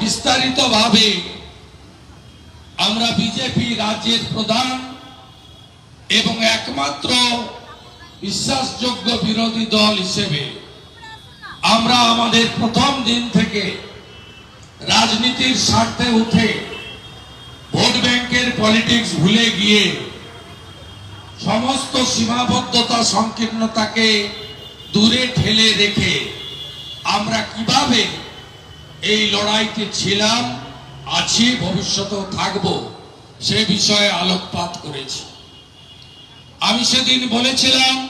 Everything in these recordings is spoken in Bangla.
বিস্তারিতভাবে আমরা বিজেপি রাজ্যের প্রধান এবং একমাত্র বিশ্বাসযোগ্য বিরোধী দল হিসেবে আমরা আমাদের প্রথম দিন থেকে রাজনীতির স্বার্থে উঠে ভোট ব্যাংকের পলিটিক্স ভুলে গিয়ে সমস্ত সীমাবদ্ধতা সংকীর্ণতাকে দূরে ঠেলে রেখে আমরা কীভাবে এই লড়াইতে ছিলাম, আছি, ভবিষ্যতেও থাকব, সে বিষয়ে আলোকপাত করেছি। আমি সেদিন বলেছিলাম,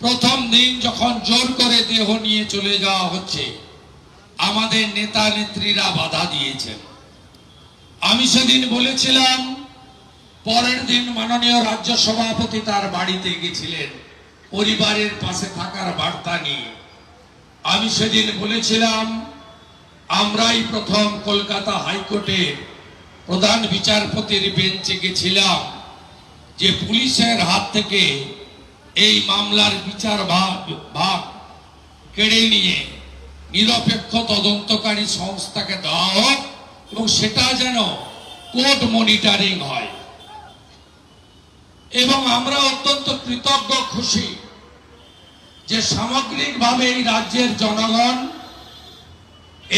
প্রথম দিন যখন জোর করে দেহ নিয়ে চলে যাওয়া হচ্ছে, আমাদের নেতা নেত্রীরা বাধা দিয়েছেন। আমি সেদিন বলেছিলাম, পরের দিন মাননীয় রাজ্য সভাপতি তার বাড়িতে গেছিলেন, পরিবারের পাশে থাকার বার্তা নিয়ে। আমি সেদিন বলেছিলাম আমরাই প্রথম কলকাতা হাইকোর্টে প্রধান বিচারপতির বেঞ্চে গেছিলাম যে পুলিশের হাত থেকে এই মামলার বিচার ভাগ ভাগ কেড়ে নিয়ে নিরপেক্ষ তদন্তকারী সংস্থাকে দেওয়া হোক এবং সেটা যেন কোর্ট মনিটরিং হয়। এবং আমরা অত্যন্ত কৃতজ্ঞ, খুশি যে সামগ্রিকভাবে এই রাজ্যের জনগণ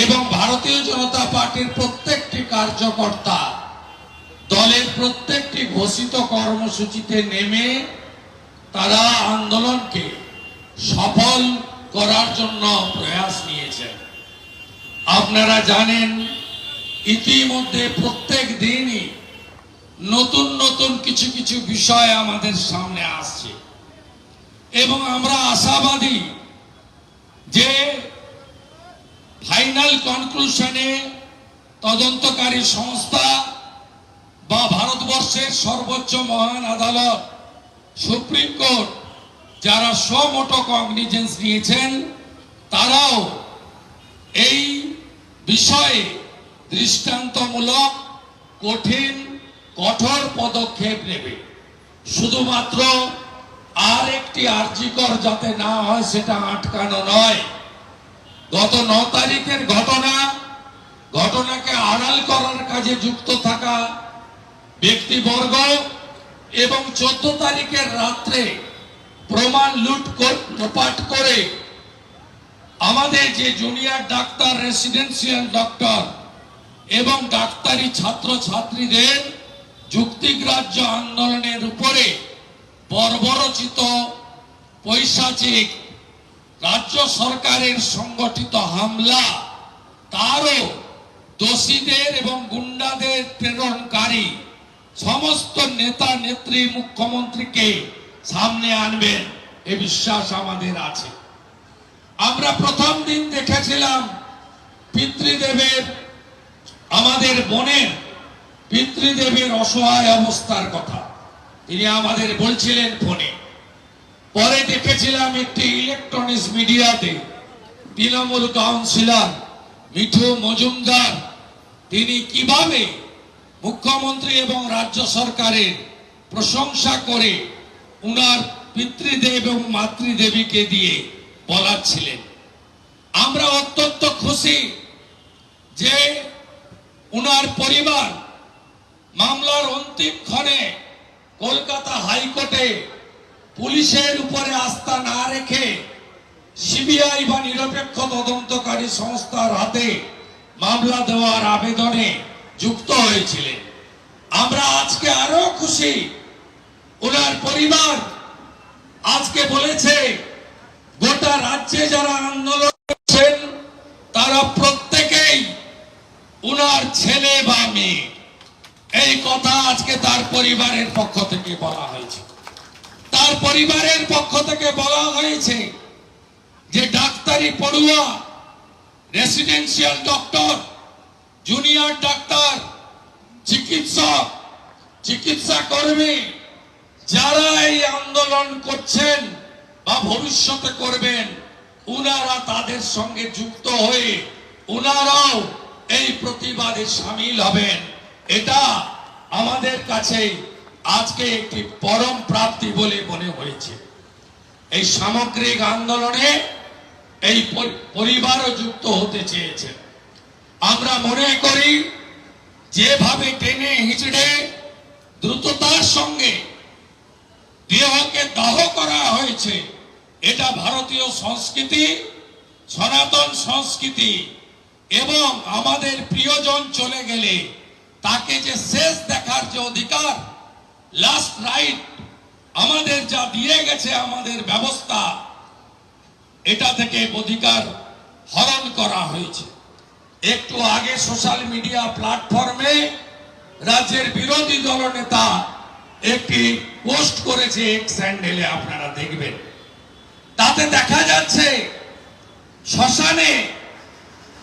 এবং ভারতীয় জনতা পার্টির প্রত্যেকটি কার্যকর্তা, দলের প্রত্যেকটি ঘোষিত কর্মসূচিতে নেমে তারা আন্দোলনকে সফল করার জন্য প্রয়াস নিয়েছেন। আপনারা জানেন, ইতিমধ্যে প্রত্যেক দিনই নতুন নতুন কিছু কিছু বিষয় আমাদের সামনে আসছে। এবং আমরা আশাবাদী যে ফাইনাল কনক্লুশনে তদন্তকারী সংস্থা বা ভারতবর্ষের সর্বোচ্চ মহান আদালত, সুপ্রিম কোর্ট, যারা সমোটো কগনিজেন্স নিয়েছেন, তারাও এই বিষয়ে দৃষ্টান্তমূলক কঠিন, কঠোর পদক্ষেপ নেবে। শুধুমাত্র আর একটি আর্জিকর যাতে না হয়, সেটা আটকানো নয়। গত ন তারিখের ঘটনা, ঘটনাকে আড়াল করার কাজে যুক্ত থাকা ব্যক্তিবর্গ এবং চোদ্দ তারিখের রাত্রে প্রমাণ লুট লোপাট করে আমাদের যে জুনিয়র ডাক্তার রেসিডেন্সিয়াল ডক্টর এবং ডাক্তারি ছাত্র ছাত্রীদের যুক্তিগ্রাহ্য আন্দোলনের উপরে বর্বরচিত, পৈশাচিক রাজ্য সরকারের সংগঠিত হামলা, তারও দোষীদের এবং গুন্ডাদের প্রেরণকারী সমস্ত নেতা, নেত্রী, মুখ্যমন্ত্রীকে সামনে আনবেন, এ বিশ্বাস আমাদের আছে। আমরা প্রথম দিন দেখেছিলাম পিতৃদেবের, আমাদের বনের পিতৃদেবের অসহায় অবস্থার কথা। তিনি আমাদের বলছিলেন ফোনে। পরে দেখেছিলাম একটি ইলেকট্রনিক্স মিডিয়াতে তৃণমূল কাউন্সিলর মিঠু মজুমদার, তিনি কীভাবে মুখ্যমন্ত্রী এবং রাজ্য সরকারের প্রশংসা করে উনার পিতৃদেব এবং মাতৃদেবীকে দিয়ে বলাচ্ছিলেন আমরা অত্যন্ত খুশি যে উনার পরিবার মামলার অন্তিম ক্ষণে কলকাতা হাইকোর্টে পুলিশের উপরে আস্থা না রেখে সিবিআই বা নিরপেক্ষ তদন্তকারী সংস্থার হাতে মামলা দেওয়ার আবেদনে যুক্ত হয়েছিলেন। আমরা আজকে আরও খুশি। ওনার পরিবার আজকে বলেছে, গোটা রাজ্যে যারা আন্দোলন করছেন, তারা প্রত্যেকেই উনার ছেলে বা মেয়ে। এই কথা আজকে তার পরিবারের পক্ষ থেকে বলা হয়েছে। পরিবারের পক্ষ থেকে বলা হয়েছে যে ডাক্তারি পড়ুয়া রেসিডেন্সিয়াল ডক্টর জুনিয়র ডাক্তার চিকিৎসক, চিকিৎসা কর্মী, যারা এই আন্দোলন করছেন বা ভবিষ্যতে করবেন, উনারা তাদের সঙ্গে যুক্ত হয়ে উনারাও এই প্রতিবাদে সামিল হবেন। এটা আমাদের কাছে আজকে একটি পরম প্রাপ্তি বলে মনে হয়েছে। এই সামগ্রিক আন্দোলনে এই পরি- পরিবারও যুক্ত হতে চেয়েছেন আমরা মনে করি, যেভাবে টেনে হিচড়ে দ্রুততার সঙ্গে দেহকে দাহ করা হয়েছে, এটা ভারতীয় সংস্কৃতি, সনাতন সংস্কৃতি এবং আমাদের প্রিয়জন চলে গেলে তাকে যে শেষ দেখার যে অধিকার লাস্ট রাইট আমাদের যা দিয়ে গেছে, আমাদের ব্যবস্থা, এটা থেকে অধিকার হরণ করা হয়েছে। একটু আগে সোশ্যাল মিডিয়া প্ল্যাটফর্মে রাজ্যের বিরোধী দলনেতা একটি পোস্ট করেছে, এক স্যান্ডেলে আপনারা দেখবেন। তাতে দেখা যাচ্ছে, শ্মশানে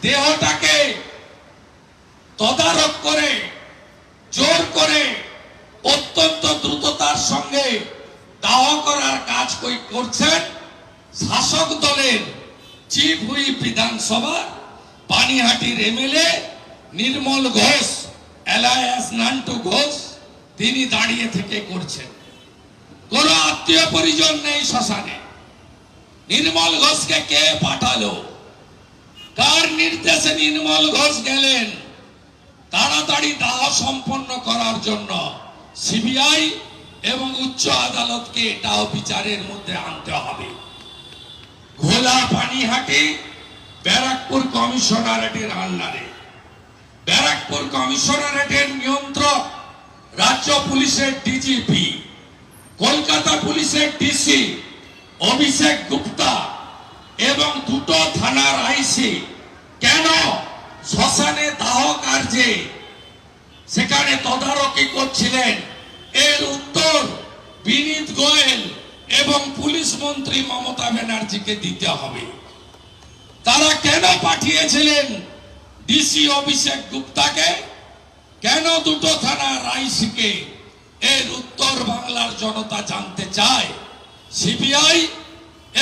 দেহটাকে তদারক করে, জোর করে অত্যন্ত দ্রুততার সঙ্গে দাহ করার কাজ করছেন শাসক দলের চিফ হুইপ বিধানসভা, পানিহাটির এমএলএ নির্মল ঘোষ এলায়াস নান্টু ঘোষ, তিনি দাঁড়িয়ে থেকে করছেন। কোন আত্মীয় পরিজন নেই শ্মশানে। নির্মল ঘোষকে কে পাঠালো? কার নির্দেশে নির্মল ঘোষ গেলেন? তাড়াতাড়ি দাহ সম্পন্ন করার জন্য সিবিআই এবং উচ্চ আদালতকে এটাও বিচারের মধ্যে আনতে হবে। ঘোলা পানিহাটি ব্যারাকপুর কমিশনারেটের আন্ডারে। ব্যারাকপুর কমিশনারেটের নিয়ন্ত্রক রাজ্য পুলিশের ডিজিপি, কলকাতা পুলিশের ডিসি অভিষেক গুপ্তা এবং দুটো থানার আইসি। কেন? শ্মশানে দাহ কার্যে সেখানে তদারকি করছিলেন। এর উত্তর বিনীত গোয়েল এবং পুলিশ মন্ত্রী মমতা ব্যানার্জিকে দিতে হবে। তারা কেন পাঠিয়েছিলেন ডিসি অভিষেক গুপ্তাকে? কেন দুটো থানা আইসিকে এর উত্তর বাংলার জনতা জানতে চায়। সিবিআই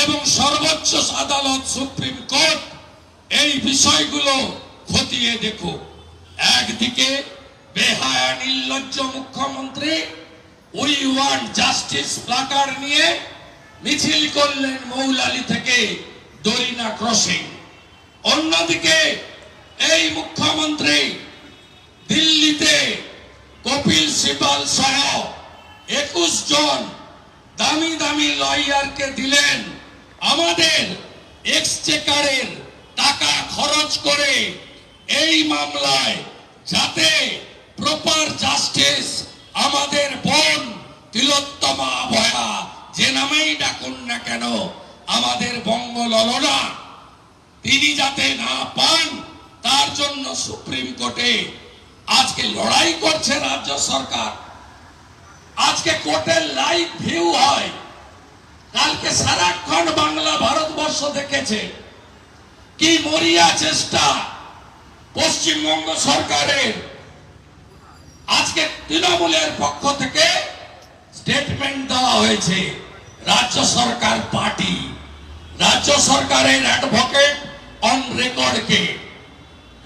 এবং সর্বোচ্চ আদালত সুপ্রিম কোর্ট এই বিষয়গুলো খতিয়ে দেখো একদিকে বেহায়া মুখ্যমন্ত্রী, উই ওয়ান্ট জাস্টিস প্লাকার নিয়ে মিছিল করলেন মৌলালি থেকে দরিনা ক্রসিং। অন্যদিকে এই মুখ্যমন্ত্রী দিল্লিতে কপিল সিবাল সহ একুশ জন দামি দামি লয়ারকে দিলেন। আমাদের এক্সচেকারের টাকা খরচ করে এই মামলায় যাতে প্রপার জাস্টিস আমাদের বোন তিলোত্তমা ভয়া, যে নামেই ডাকুন না কেন, আমাদের বঙ্গ ললনা তিনি যাতে না পান, তার জন্য সুপ্রিম কোর্টে আজকে লড়াই করছে রাজ্য সরকার। আজকে কোর্টের লাইভ ভিউ হয়। কালকে সারাক্ষণ বাংলা ভারতবর্ষ দেখেছে। কি মরিয়া চেষ্টা পশ্চিমবঙ্গ সরকারের আজকে তৃণমূলের পক্ষ থেকে স্টেটমেন্ট দেওয়া হয়েছে, রাজ্য সরকার পার্টি। রাজ্য সরকারের অ্যাডভোকেট অন রেকর্ডকে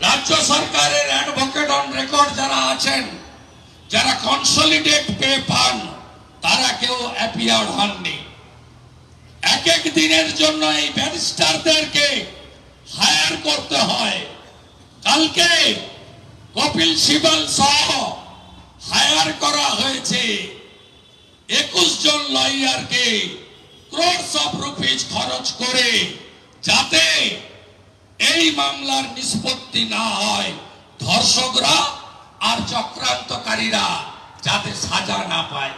রাজ্য সরকারের অ্যাডভোকেট অন রেকর্ড যারা আছেন, যারা কনসলিডেট পে পান, তারা কেউ অ্যাপিয়ার হননি। এক এক দিনের জন্য এই ব্যারিস্টারদেরকে হায়ার করতে হয়। কালকে কপিল সিবাল সহ হায়ার করা হয়েছে। একুশ জন লয়ারকে ক্রোডস অফ রুপিজ খরচ করে যাতে এই মামলার নিষ্পত্তি না হয়। ধর্ষকরা আর চক্রান্তকারীরা যাতে সাজা না পায়।